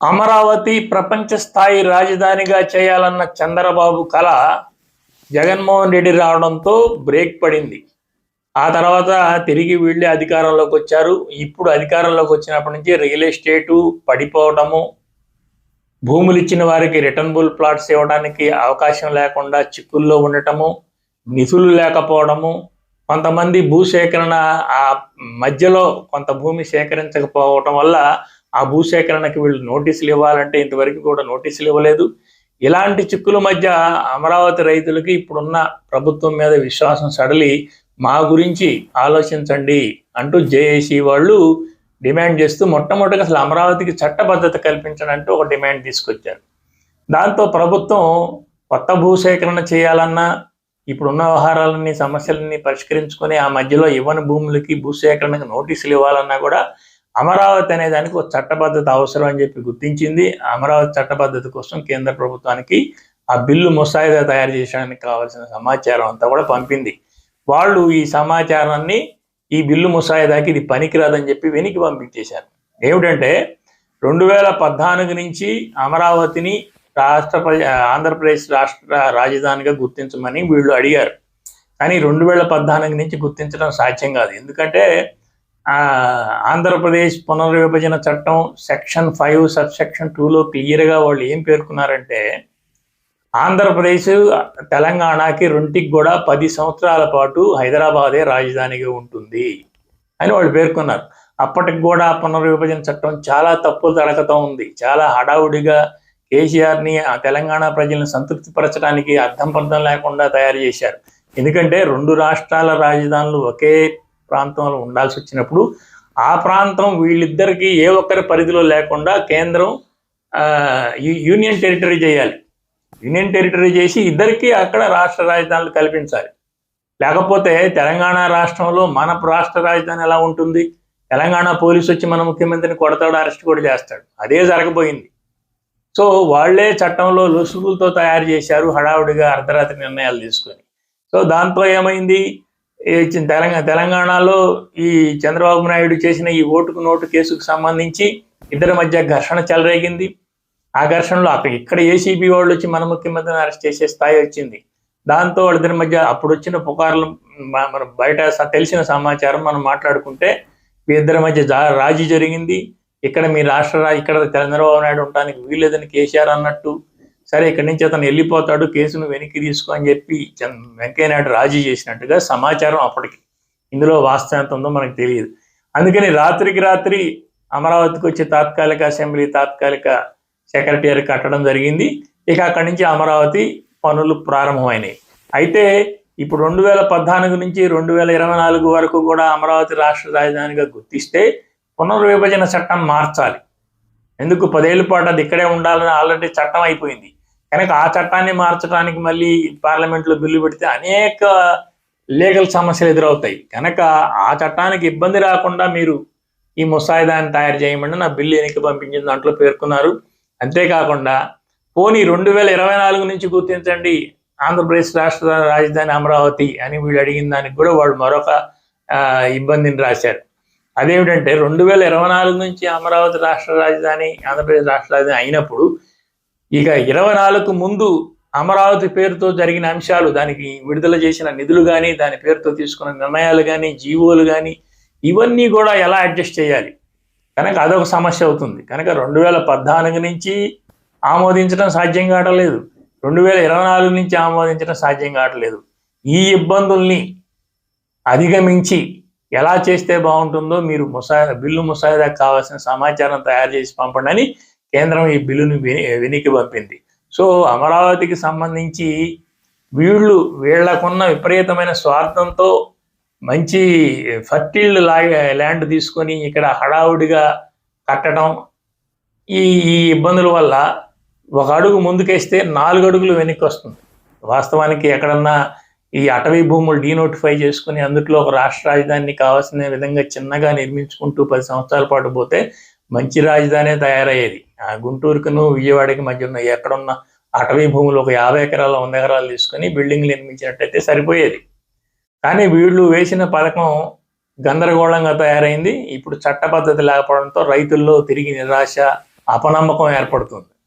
అమరావతి ప్రపంచ స్థాయి రాజధానిగా చేయాలన్న చంద్రబాబు కళ జగన్మోహన్ రెడ్డి రావడంతో బ్రేక్ పడింది. ఆ తర్వాత తిరిగి వీళ్ళే అధికారంలోకి వచ్చారు. ఇప్పుడు అధికారంలోకి వచ్చినప్పటి నుంచి రియల్ ఎస్టేటు పడిపోవడము భూములు ఇచ్చిన వారికి రిటర్నబుల్ ప్లాట్స్ ఇవ్వడానికి అవకాశం లేకుండా చిక్కుల్లో ఉండటము నిధులు లేకపోవడము కొంతమంది భూసేకరణ ఆ మధ్యలో కొంత భూమి సేకరించకపోవటం వల్ల ఆ భూసేకరణకి వీళ్ళు నోటీసులు ఇవ్వాలంటే ఇంతవరకు కూడా నోటీసులు ఇవ్వలేదు. ఇలాంటి చిక్కుల మధ్య అమరావతి రైతులకి ఇప్పుడున్న ప్రభుత్వం మీద విశ్వాసం సడలి మా గురించి ఆలోచించండి అంటూ జేఏసీ వాళ్ళు డిమాండ్ చేస్తూ మొట్టమొదటిగా అసలు అమరావతికి చట్టబద్ధత కల్పించడంటూ ఒక డిమాండ్ తీసుకొచ్చారు. దాంతో ప్రభుత్వం కొత్త భూసేకరణ చేయాలన్నా ఇప్పుడున్న వ్యవహారాలన్నీ సమస్యలన్నీ పరిష్కరించుకొని ఆ మధ్యలో ఇవ్వని భూములకి భూసేకరణకు నోటీసులు ఇవ్వాలన్నా కూడా అమరావతి అనే దానికి ఒక చట్టబద్ధత అవసరం అని చెప్పి గుర్తించింది. అమరావతి చట్టబద్ధత కోసం కేంద్ర ప్రభుత్వానికి ఆ బిల్లు ముసాయిదా తయారు చేయడానికి కావాల్సిన సమాచారం అంతా కూడా పంపింది. వాళ్ళు ఈ సమాచారాన్ని ఈ బిల్లు ముసాయిదాకి ఇది పనికిరాదని చెప్పి వెనక్కి పంపించేశారు. ఏమిటంటే రెండు వేల పద్నాలుగు నుంచి అమరావతిని రాష్ట్ర ఆంధ్రప్రదేశ్ రాష్ట్ర రాజధానిగా గుర్తించమని వీళ్ళు అడిగారు. కానీ రెండు వేల పద్నాలుగు నుంచి గుర్తించడం సాధ్యం కాదు. ఎందుకంటే ఆంధ్రప్రదేశ్ పునర్విభజన చట్టం సెక్షన్ ఫైవ్ సబ్ సెక్షన్ టూలో క్లియర్గా వాళ్ళు ఏం పేర్కొన్నారంటే ఆంధ్రప్రదేశ్ తెలంగాణకి రెంటికి కూడా పది సంవత్సరాల పాటు హైదరాబాదే రాజధానిగా ఉంటుంది అని వాళ్ళు పేర్కొన్నారు. అప్పటికి కూడా పునర్విభజన చట్టం చాలా తప్పులు తడకతో ఉంది. చాలా హడావుడిగా కేసీఆర్ని ఆ తెలంగాణ ప్రజలను సంతృప్తిపరచడానికి అర్థం పర్థం లేకుండా తయారు చేశారు. ఎందుకంటే రెండు రాష్ట్రాల రాజధానులు ఒకే ప్రాంతంలో ఉండాల్సి వచ్చినప్పుడు ఆ ప్రాంతం వీళ్ళిద్దరికీ ఏ ఒక్కరి పరిధిలో లేకుండా కేంద్రం ఆ, యూనియన్ టెరిటరీ చేయాలి. యూనియన్ టెరిటరీ చేసి ఇద్దరికీ అక్కడ రాష్ట్ర రాజధానులు కల్పించాలి. లేకపోతే తెలంగాణ రాష్ట్రంలో మన రాష్ట్ర రాజధాని ఎలా ఉంటుంది? తెలంగాణ పోలీసు వచ్చి మన ముఖ్యమంత్రిని కొడతాడు అరెస్ట్ కూడా చేస్తాడు. అదే జరగబోయింది. సో వాళ్ళే చట్టంలో లొసుగులతో తయారు చేశారు హడావుడిగా అర్ధరాత్రి నిర్ణయాలు తీసుకొని. సో దాంతో ఏమైంది? ఈ తెలంగాణ తెలంగాణలో ఈ చంద్రబాబు నాయుడు చేసిన ఈ ఓటుకు నోటు కేసుకు సంబంధించి ఇద్దరి మధ్య ఘర్షణ చెలరేగింది. ఆ ఘర్షణలో అక్కడ ఇక్కడ ఏసీబీ వాళ్ళు వచ్చి మన ముఖ్యమంత్రిని అరెస్ట్ చేసే స్థాయి వచ్చింది. దాంతో వాళ్ళిద్దరి మధ్య అప్పుడు వచ్చిన పుకార్లు మన బయట తెలిసిన సమాచారం మనం మాట్లాడుకుంటే మీ ఇద్దరి మధ్య రాజీ జరిగింది. ఇక్కడ మీ రాష్ట్ర ఇక్కడ చంద్రబాబు నాయుడు ఉండడానికి వీల్లేదని కేసీఆర్ అన్నట్టు సరే ఇక్కడి నుంచి అతను వెళ్ళిపోతాడు కేసును వెనక్కి తీసుకో అని చెప్పి చంద్ర వెంకయ్య నాయుడు రాజీ చేసినట్టుగా సమాచారం అప్పటికి. ఇందులో వాస్తవంత ఉందో మనకు తెలియదు. అందుకని రాత్రికి రాత్రి అమరావతికి వచ్చే తాత్కాలిక అసెంబ్లీ తాత్కాలిక సెక్రటరీ కట్టడం జరిగింది. ఇక అక్కడి నుంచి అమరావతి పనులు ప్రారంభమైనాయి. అయితే ఇప్పుడు రెండు వేల పద్నాలుగు నుంచి రెండు వేల ఇరవై నాలుగు వరకు కూడా అమరావతి రాష్ట్ర రాజధానిగా గుర్తిస్తే పునర్విభజన చట్టం మార్చాలి. ఎందుకు? పదేళ్ళ పాటు అది ఇక్కడే ఉండాలని ఆల్రెడీ చట్టం అయిపోయింది. కనుక ఆ చట్టాన్ని మార్చడానికి మళ్ళీ పార్లమెంట్లో బిల్లు పెడితే అనేక లీగల్ సమస్యలు ఎదురవుతాయి. కనుక ఆ చట్టానికి ఇబ్బంది రాకుండా మీరు ఈ ముసాయిదాన్ని తయారు చేయమని నా బిల్లు ఎన్నిక పంపించిన దాంట్లో పేర్కొన్నారు. అంతేకాకుండా పోనీ రెండు వేల ఇరవై నాలుగు నుంచి గుర్తించండి ఆంధ్రప్రదేశ్ రాష్ట్ర రాజధాని అమరావతి అని వీళ్ళు అడిగిన దానికి కూడా వాళ్ళు మరొక ఆ, ఇబ్బందిని రాశారు. అదేమిటంటే రెండు వేల ఇరవై నాలుగు నుంచి అమరావతి రాష్ట్ర రాజధాని ఆంధ్రప్రదేశ్ రాష్ట్ర రాజధాని అయినప్పుడు ఇక ఇరవై నాలుగు ముందు అమరావతి పేరుతో జరిగిన అంశాలు దానికి విడుదల చేసిన నిధులు కానీ దాని పేరుతో తీసుకున్న నిర్ణయాలు కానీ జీవోలు కానీ ఇవన్నీ కూడా ఎలా అడ్జస్ట్ చేయాలి? కనుక అదొక సమస్య అవుతుంది. కనుక రెండు వేల పద్నాలుగు నుంచి ఆమోదించడం సాధ్యం కావట్లేదు. రెండు వేల ఇరవై నాలుగు నుంచి ఆమోదించడం సాధ్యం కావట్లేదు. ఈ ఇబ్బందుల్ని అధిగమించి ఎలా చేస్తే బాగుంటుందో మీరు ముసా బిల్లు ముసాయిదాకు కావాల్సిన సమాచారం తయారు చేసి పంపండి అని కేంద్రం ఈ బిల్లును వెనక్కి పంపింది. సో అమరావతికి సంబంధించి వీళ్ళు వీళ్ళకున్న విపరీతమైన స్వార్థంతో మంచి ఫర్టిల్ ల్యాండ్ తీసుకొని ఇక్కడ హడావుడిగా కట్టడం ఈ ఈ ఇబ్బందుల వల్ల ఒక అడుగు ముందుకేస్తే నాలుగు అడుగులు వెనక్కి వస్తుంది వాస్తవానికి ఎక్కడన్నా ఈ అటవీ భూములు డీనోటిఫై చేసుకుని అందుట్లో ఒక రాష్ట్ర రాజధానిని కావాల్సిన విధంగా చిన్నగా నిర్మించుకుంటూ పది సంవత్సరాల పాటు పోతే మంచి రాజధానే తయారయ్యేది. గుంటూరుకును విజయవాడకి మధ్య ఉన్న ఎక్కడున్న అటవీ భూములు ఒక యాభై ఎకరాలు వంద ఎకరాలు తీసుకొని బిల్డింగ్లు నిర్మించినట్టయితే సరిపోయేది. కానీ వీళ్ళు వేసిన పథకం గందరగోళంగా తయారైంది. ఇప్పుడు చట్ట పద్ధతి లేకపోవడంతో రైతుల్లో తిరిగి నిరాశ అపనమ్మకం ఏర్పడుతుంది.